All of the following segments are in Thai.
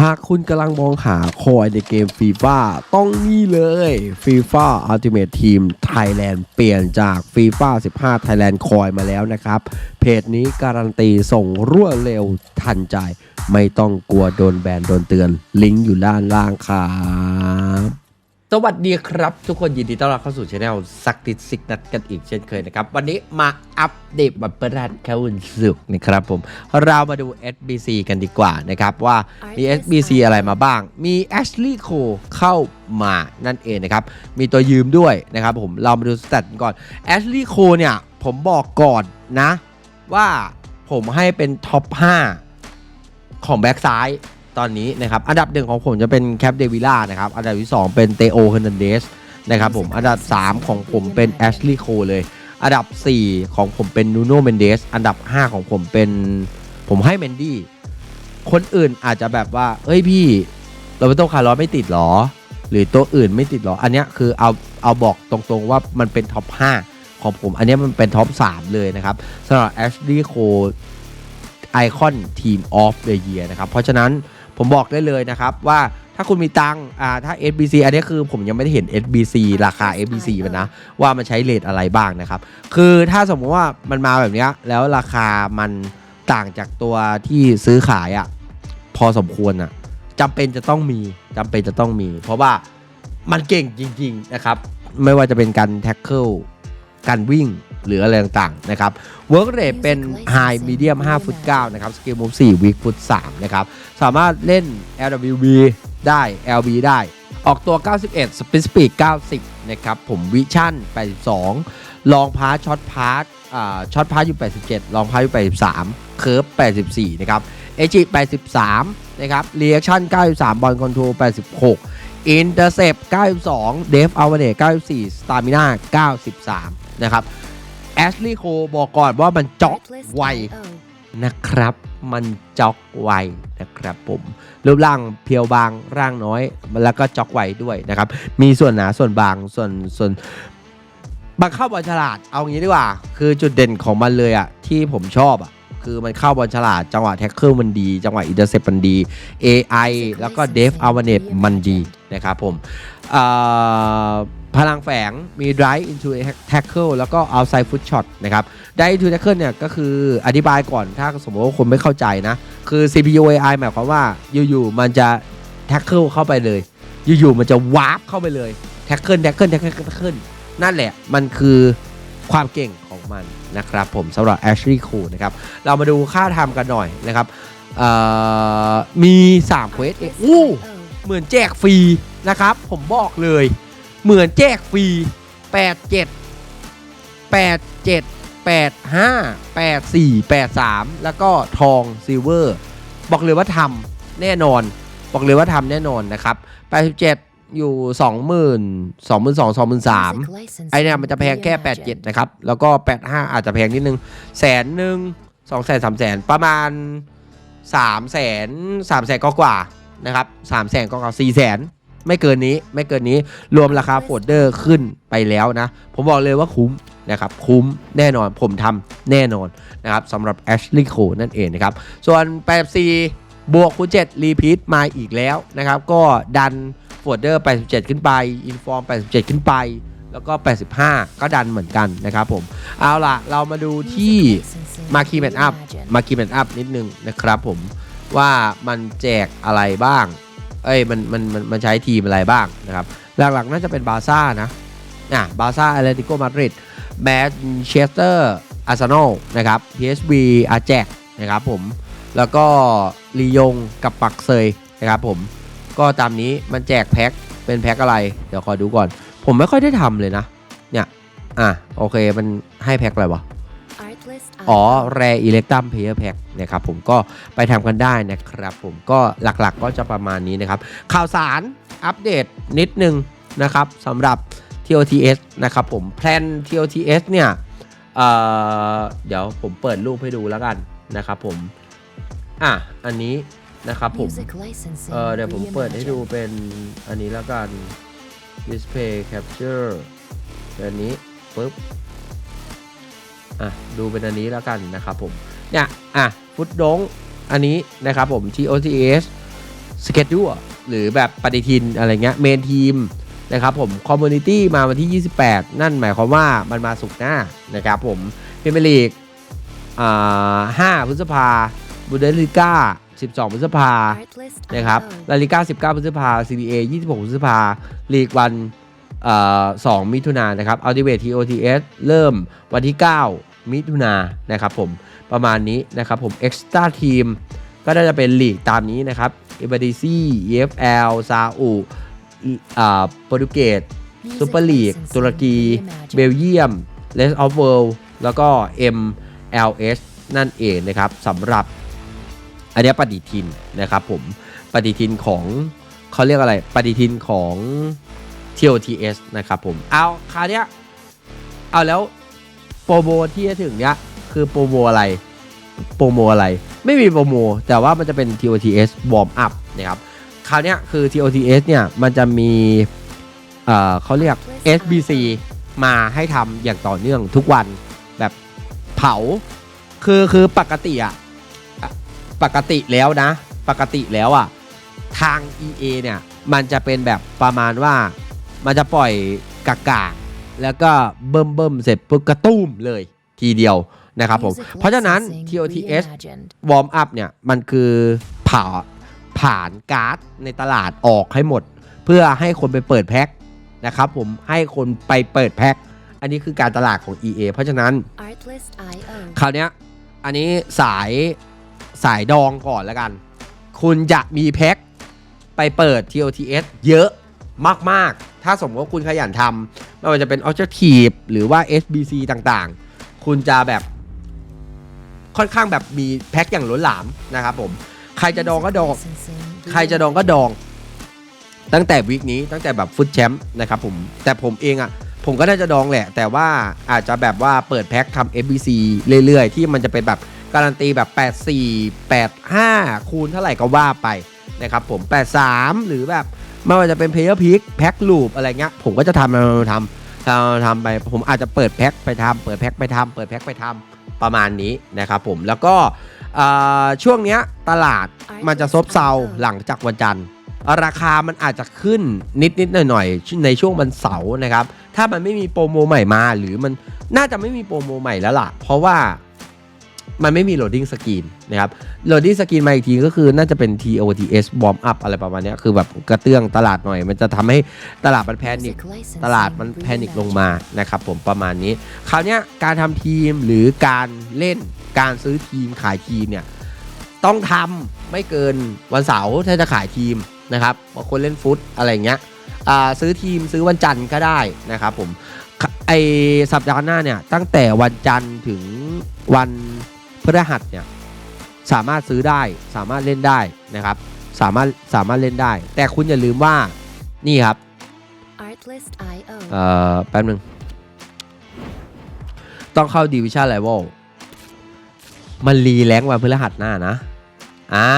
หากคุณกำลังมองหาคอยในเกมฟีฟ่าต้องนี่เลยฟีฟ่าอัลติเม e ทีมไทยแลนด์เปลี่ยนจากฟีฟ่า15 Thailand คอยมาแล้วนะครับ เพจนี้การันตีส่งรวดเร็วทันใจ ไม่ต้องกลัวโดนแบนโดนเตือน ลิงก์อยู่ด้านล่างครับ สวัสดีครับทุกคนยินดีต้อนรับเข้าสู่ช anel สักติดสิกนัดกันอีกเช่นเคยนะครับ วันนี้มาอัปเดตบัตรประธานเข้าวันศุกร์นะครับผม เรามาดู SBC กันดีกว่านะครับ ว่ามี SBC อะไรมาบ้าง มี Ashley Cole เข้ามานั่นเองนะครับ มีตัวยืมด้วยนะครับผมเรามาดูสแตทก่อน Ashley Cole เนี่ย ผมบอกก่อนนะ ว่าผมให้เป็นท็อป 5 ของแบ็กซ้าย ตอนนี้นะครับอันดับหนึ่งของผมจะเป็นแคปเดวิล่านะครับอันดับที่ 2 เป็นเตโอเฮอร์นันเดสนะครับผมอันดับ 3 ของผมเป็นแอชลีย์โคเลย อันดับ 4 ของผมเป็นนูโนเมนเดสอันดับ 5 ของผมเป็นผมให้เมนดี้คนอื่นอาจจะแบบว่า เอ้ยพี่โรเบโตคาร์ลอสไม่ติดหรอ หรือตัวอื่นไม่ติดหรอ อันนี้คือเอาเอาบอกตรงๆว่ามันเป็นท็อป 5 ของผม อันนี้มันเป็นท็อป 3 เลยนะครับสำหรับแอชลีย์โคไอคอนทีมออฟเดอะเยียนะครับ เพราะฉะนั้น ผมบอกได้เลยนะครับว่าถ้าคุณมีตังค์อ่าถ้า SBC อันนี้คือผมยังไม่ได้เห็น SBC ราคา SBC มันนะ ว่ามันใช้เลทอะไรบ้างนะครับ คือถ้าสมมติว่ามันมาแบบเนี้ยแล้วราคามันต่างจากตัวที่ซื้อขายอะ่ะพอสมควรอะ่ะจำเป็นจะต้องมีจำเป็นจะต้องมี เพราะว่ามันเก่งจริง ๆ นะครับ ไม่ว่าจะเป็นการแท็กเกิลการวิ่ง หรืออะไรต่างๆนะครับเวิร์กเรทเป็น High Medium 5ฟุต9นะครับสกิลมูฟ4วิกฟุต3นะครับสามารถเล่น LWB ได้ LB ได้ ออกตัว 91 Speed Speed 90 นะครับ ผมวิชั่น 82 ลองพาร์ช็อตพาร์ช็อตพาร์อยู่ 87 ลองพาร์อยู่ 83 เคิร์ฟ 84 นะครับเอจิ83 นะครับเรีแอคชั่น 93 บอลคอนโทรล 86 อินเตอร์เซป92 เดฟอัลเวเน94 สตามิน่า93 นะครับ อชลีย์โคบอกก่อนว่ามันจ็อกไวนะครับ มันจ็อกไวนะครับผมรูปร่างเพียวบางร่างน้อย แล้วก็จ็อกไวด้วยนะครับ มีส่วนหนาส่วนบางส่วนส่วนบางเข้าบอลฉลาดเอางี้ดีกว่า คือจุดเด่นของมันเลยอะที่ผมชอบอะคือมันเข้าบอลฉลาด จังหวะแท็กเกิลมันดี จังหวะอินเตอร์เซปมันดี AI แล้วก็เดฟอัลวาเนตมันดีนะครับผมเอ่อ พลังแฝงมี drive into tackle แล้วก็ outside foot shot นะครับ drive into tackle เนี่ยก็คืออธิบายก่อนถ้าสมมติว่าคนไม่เข้าใจนะ คือ CPU AI หมายความว่าอยู่ๆมันจะ tackle เข้าไปเลย อยู่ๆมันจะ warp เข้าไปเลย tackle tackle tackle tackle นั่นแหละมันคือความเก่งของมันนะครับผมสำหรับ Ashley Cole นะครับ เรามาดูค่าทำกันหน่อยนะครับเอ่อมี3เควสเองอู้เหมือนแจกฟรีนะครับ ผมบอกเลย เหมือนแจกฟรี 87 87 85 84 83 แล้วก็ทองซิลเวอร์ บอกเลยว่าทำแน่นอน บอกเลยว่าทำแน่นอนนะครับ 87 อยู่ 20,000 22,000 23,000ไอเนี่ยมันจะแพงแค่ 87 นะครับ แล้วก็ 85 อาจจะแพงนิดนึงแสนหนึ่งสองแสนสามแสนประมาณ3แสน3แสนก็กว่าๆนะครับ3แสนก็กว่า4แสน ไม่เกินนี้ไม่เกินนี้รวมราคาโฟลเดอร์ขึ้นไปแล้วนะ ผมบอกเลยว่าคุ้มนะครับคุ้มแน่นอนผมทำแน่นอนนะครับสำหรับ Ashley Cole นั่นเองนะครับ ส่วน 84 บวกคูณ7รีพีทมาอีกแล้วนะครับ ก็ดันโฟลเดอร์ 87 ขึ้นไปอินฟอร์ม 87 ขึ้นไป แล้วก็ 85 ก็ดันเหมือนกันนะครับผม เอาล่ะ เรามาดูที่มาคีแมนอัพมาคีแมนอัพนิดนึงนะครับผมว่ามันแจกอะไรบ้าง เอ้ยมันมันมันมันใช้ทีมอะไรบ้างนะครับ หลักๆน่าจะเป็นบาซ่านะอะบาซ่าแอตเลติโกมาดริดแมนเชสเตอร์อาร์เซนอลนะครับ PSV อาแจกนะครับผมแล้วก็ลียงกับปักเซยนะครับผมก็ตามนี้มันแจกแพ็คเป็นแพ็คอะไร เดี๋ยวขอดูก่อน ผมไม่ค่อยได้ทำเลยนะ เนี่ย อะโอเคมันให้แพ็คอะไรวะ อ๋อแรอิเล็กตัมเพย์แพ็คนะครับผมก็ไปทำกันได้นะครับผมก็หลักๆก็จะประมาณนี้นะครับ ข่าวสารอัปเดตนิดนึงนะครับสำหรับ TOTS นะครับผมแพลน TOTS เนี่ยเอ่อเดี๋ยวผมเปิดรูปให้ดูแล้วกันนะครับผม อะ อันนี้นะครับผมเออเดี๋ยวผมเปิดให้ดูเป็นอันนี้แล้วกัน display capture เป็นอันนี้ปุ๊บ อะดูเป็นอันนี้แล้วกันนะครับผมเนี่ยอะฟุตดงอันนี้นะครับผม TOTS สเกจดูหรือแบบปฏิทินอะไรเงี้ยเมนทีมนะครับผมคอมมูนิตี้มาวันที่ 28 นั่นหมายความว่ามันมาสุกหน้านะครับผมพรีเมียร์ลีกอ่า5พฤษภาบูเดสลิก้า 12 พฤษภานะครับลาลิก้า 19 พฤษภา CBA 26 พฤษภาลีกวันอ่อ2มิถุนายนนะครับอัลติเ e TOTS เริ่มวันที่ 9 มิถุนานะครับผมประมาณนี้นะครับผม Extra Team ก็น่าจะเป็นลีกตามนี้นะครับเอเบดิซี่ EFL ซาอุอ่าโปรตุเกสซูเปอร์ลีกตุรกีเบลเยียม r e s t of World แล้วก็ MLS นั่นเองนะครับสำหรับอันนี้ปฏิทินนะครับผมปฏิทินของเขาเรียกอะไรปฏิทินของ TOTS นะครับผมเอาคราวเนี้ยเอาแล้ว ปรโมที่จะถึงเนี้ยคือโปรโมอะไร โปรโมอะไร ไม่มีโปรโมแต่ว่ามันจะเป็น TOTS Warm Up นะครับ คราวเนี้ยคือ TOTS เนี่ยมันจะมีเอ่อเขาเรียก SBC มาให้ทำอย่างต่อเนื่องทุกวันแบบเผา คือคือปกติอะอะปกติแล้วนะ ปกติแล้วอะทาง EA เนี่ยมันจะเป็นแบบประมาณว่ามันจะปล่อยกากา แล้วก็เบิ่มเบิ่มๆเสร็จปุ๊บกระตุ้มเลยทีเดียวนะครับผม เพราะฉะนั้น TOTS วอร์มอัพเนี่ยมันคือผ่าผ่านการ์ดในตลาดออกให้หมด เพื่อให้คนไปเปิดแพ็คนะครับผมให้คนไปเปิดแพ็คอันนี้คือการตลาดของ EA เพราะฉะนั้นคราวเนี้ยอันนี้สายสายดองก่อนแล้วกัน คุณจะมีแพ็คไปเปิด TOTS เยอะมาก ๆ ถ้าสมมติว่าคุณขยันทำ ไม่ว่าจะเป็น Objective หรือว่า SBC ต่างๆ คุณจะแบบค่อนข้างแบบมีแพ็คอย่างล้นหลามนะครับผม ใครจะดองก็ดอง ใครจะดองก็ดอง ตั้งแต่วีคนี้ตั้งแต่แบบฟุตแชมป์นะครับผม แต่ผมเองอะ่ะ ผมก็น่าจะดองแหละ แต่ว่าอาจจะแบบว่าเปิดแพ็คทำ FBC เรื่อยๆ ที่มันจะเป็นแบบการันตีแบบ 84 85 คูณเท่าไหร่ก็ว่าไปนะครับผม 83 หรือแบบ ไม่ว่าจะเป็นเพย์พิกแพ็คลูปอะไรเงี้ยผมก็จะทำทำทำทำทำไปผมอาจจะเปิดแพ็คไปทำเปิดแพ็คไปทำเปิดแพ็คไปทำประมาณนี้นะครับผมแล้วก็เอ่อช่วงเนี้ยตลาดมันจะซบเซาหลังจากวันจันทร์ราคามันอาจจะขึ้นนิดนิดหน่อยหน่อยๆในช่วงวันเสาร์นะครับ ถ้ามันไม่มีโปรโมใหม่มาหรือมันน่าจะไม่มีโปรโมใหม่แล้วล่ะ เพราะว่า มันไม่มีโหลดดิ้งสกรีนนะครับโหลดดิ้งสกรีนมาอีกทีก็คือน่าจะเป็น TOTS warm up อะไรประมาณเนี้ยคือแบบกระเตื้องตลาดหน่อย มันจะทำให้ตลาดมันแพนิคตลาดมันแพนิคลงมานะครับผมประมาณนี้ คราวเนี้ยการทำทีมหรือการเล่นการซื้อทีมขายทีมเนี่ยต้องทำไม่เกินวันเสาร์ถ้าจะขายทีมนะครับบางคนเล่นฟุตอะไรเงี้ยอ่าซื้อทีมซื้อวันจันทร์ก็ได้นะครับผมไอสัปดาห์หน้าเนี่ยตั้งแต่วันจันทร์ถึงวัน พฤหัสเนี่ยสามารถซื้อได้สามารถเล่นได้นะครับ สามารถสามารถเล่นได้ แต่คุณอย่าลืมว่านี่ครับเอ่อแป๊บนึง ต้องเข้าดิวิชั่นเลเวลมันรีแรงค์วันพฤหัสหน้านะ อ่า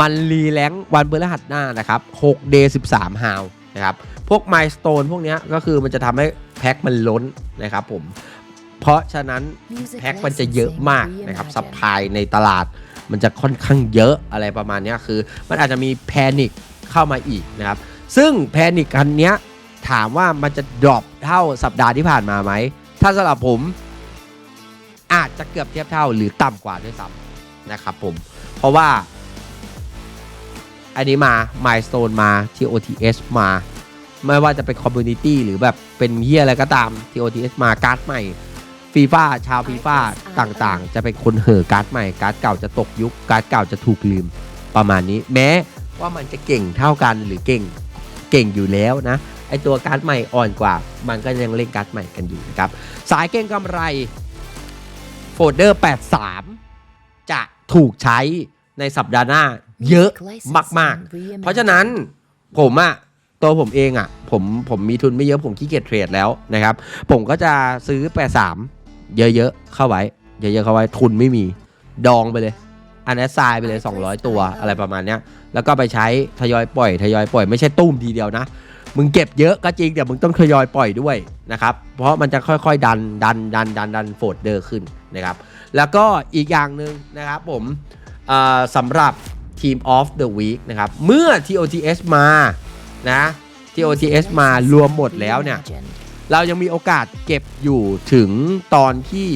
มันรีแรงค์วันพฤหัสหน้านะครับ6 day 13ฮาวนะครับ พวก m i l e s t o n e พวกเนี้ยก็คือมันจะทำให้แพ็คมันล้นนะครับผม เพราะฉะนั้นแพ็คมันจะเยอะมากนะครับซัพพลายในตลาดมันจะค่อนข้างเยอะอะไรประมาณเนี้ยคือ มันอาจจะมีแพนิคเข้ามาอีกนะครับ ซึ่งแพนิคอันเนี้ยถามว่ามันจะดรอปเท่าสัปดาห์ที่ผ่านมาไหม ถ้าสำหรับผม อาจจะเกือบเทียบเท่าหรือต่ำกว่าด้วยซ้ำนะครับผม เพราะว่า อันนี้มา Milestone มา TOTS มา ไม่ว่าจะเป็น Community หรือแบบเป็นเฮียอะไรก็ตาม TOTS มาการ์ดใหม่ ฟีฟ่าชาวฟีฟ่าต่างๆ จะเป็นคนเห่อการ์ดใหม่การ์ดเก่าจะตกยุคการ์ดเก่าจะถูกลืมประมาณนี้ แม้ว่ามันจะเก่งเท่ากันหรือเก่งเก่งอยู่แล้วนะไอตัวการ์ดใหม่อ่อนกว่า มันก็ยังเล่นการ์ดใหม่กันอยู่นะครับสายเก่งกำไรโฟลเดอร์ 83 จะถูกใช้ในสัปดาห์หน้า เยอะมาก ๆ เพราะฉะนั้นผมอะตัวผมเองอะผมผมมีทุนไม่เยอะผมขี้เกียจเทรดแล้วนะครับ ผมก็จะซื้อ 83 เยอะๆเข้าไว้ เยอะๆเข้าไว้ทุนไม่มีดองไปเลย อันนั้ทรายไปเลย 200 ตัวอะไรประมาณเนี้ยแล้วก็ไปใช้ทยอยปล่อยทยอยปล่อยไม่ใช่ตุ้มทีเดียวนะ มึงเก็บเยอะก็จริงแต่มึงต้องทยอยปล่อยด้วยนะครับ เพราะมันจะค่อยๆดันดันดันดันดันโฟดเดอร์ขึ้นนะครับ แล้วก็อีกอย่างหนึ่งนะครับผมสำหรับ Team of the Week นะครับ เมื่อ TOTS มานะ TOTS มารวมหมดแล้วเนี่ย เรายังมีโอกาสเก็บอยู่ถึงตอนที่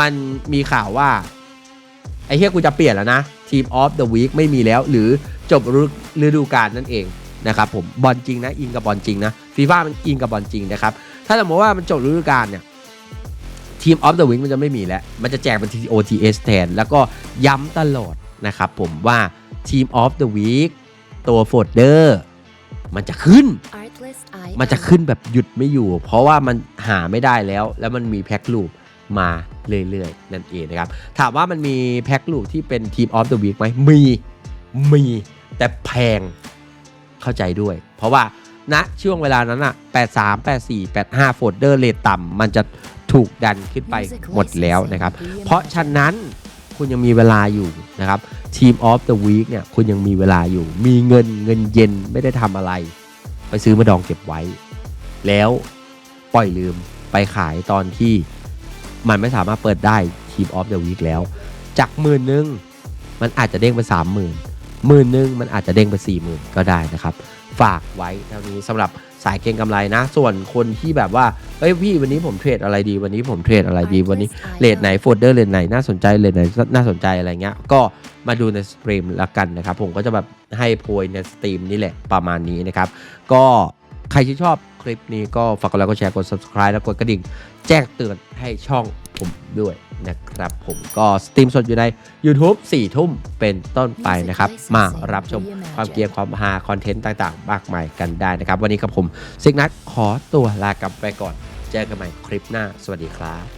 มันมีข่าวว่า ไอ้เฮียกูจะเปลี่ยนแล้วนะ Team of the Week ไม่มีแล้ว หรือจบฤดูกาลนั่นเองนะครับผมบอลจริงนะอิงกับบอลจริงนะฟีฟ่ามันอิงกับบอลจริงนะครับ ถ้าสมมติว่ามันจบฤดูกาลเนี่ย Team of the Week มันจะไม่มีแล้ว มันจะแจกเป็น TOTS แทน แล้วก็ย้ำตลอดนะครับผมว่า Team of the Week ตัวโฟลเดอร์ มันจะขึ้น มันจะขึ้นแบบหยุดไม่อยู่ เพราะว่ามันหาไม่ได้แล้ว แล้วมันมีแพ็คลูปมาเรื่อยๆ นั่นเองนะครับ ถามว่ามันมีแพ็คลูปที่เป็นทีมออฟเดอะวีคไหมมี มี แต่แพง เข้าใจด้วย เพราะว่าณช่วงเวลานั้นอะ83 84 85 โฟลเดอร์เลทต่ำมันจะถูกดันขึ้นไปหมดแล้วนะครับ เพราะฉะนั้นคุณยังมีเวลาอยู่นะครับ ทีมออฟเดอะวีคเนี่ยคุณยังมีเวลาอยู่ มีเงินเงินเย็นไม่ได้ทำอะไร ไปซื้อมาดองเก็บไว้ แล้วปล่อยลืมไปขายตอนที่มันไม่สามารถเปิดได้ทีมออฟเดอะวีคแล้ว จากหมื่นหนึ่งมันอาจจะเด้งไปสามหมื่น หมื่นหนึ่งมันอาจจะเด้งไปสี่หมื่นก็ได้นะครับ ฝากไว้เท่านี้สำหรับสายเก็งกำไรนะ ส่วนคนที่แบบว่าเฮ้ยพี่วันนี้ผมเทรดอะไรดี วันนี้ผมเทรดอะไรดีวันนี้เลทไหนโฟลเดอร์เลทไหนน่าสนใจเลทไหนน่าสนใจอะไรเงี้ยก็มาดูในสตรีมละกันนะครับ ผมก็จะแบบให้โพยในสตรีมนี่แหละประมาณนี้นะครับ ก็ใครที่ชอบคลิปนี้ก็ฝากกดไลค์กดแชร์กด subscribe แล้วกดกระดิ่ง แจ้งเตือนให้ช่องผมด้วย นะครับ ผมก็สตรีมสดอยู่ใน YouTube 4 ทุ่มเป็นต้นไปนะครับ มารับชมความเกียร์ความฮาคอนเทนต์ต่างๆ มากมายกันได้นะครับ วันนี้กับผมซิกนัทขอตัวลากลับไปก่อน เจอกันใหม่คลิปหน้า สวัสดีครับ